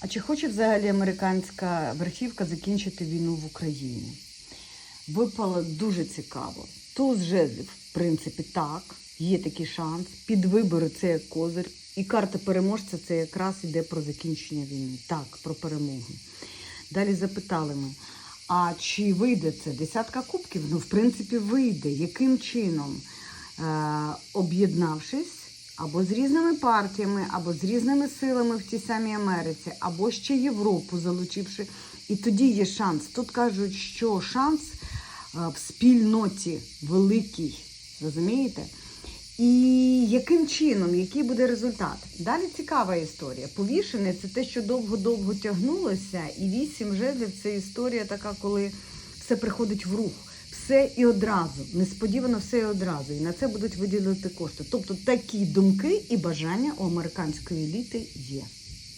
А чи хоче взагалі американська верхівка закінчити війну в Україні? Випало дуже цікаво. Туз жезлів, в принципі, так, є такий шанс. Під вибори це як козир. І карта переможця це якраз іде про закінчення війни. Так, про перемогу. Далі запитали ми: а чи вийде це? Десятка кубків? Ну, в принципі, вийде. Яким чином? Е, об'єднавшись або з різними партіями, або з різними силами в тій самій Америці, або ще Європу залучивши. І тоді є шанс. Тут кажуть, що шанс е, в спільноті великий. Розумієте? І яким чином, який буде результат? Далі цікава історія. Повішене це те, що довго-довго тягнулося, і вісім жезлів це історія така, коли все приходить в рух. Все і одразу, несподівано все і одразу. І на це будуть виділити кошти. Тобто такі думки і бажання у американської еліти є.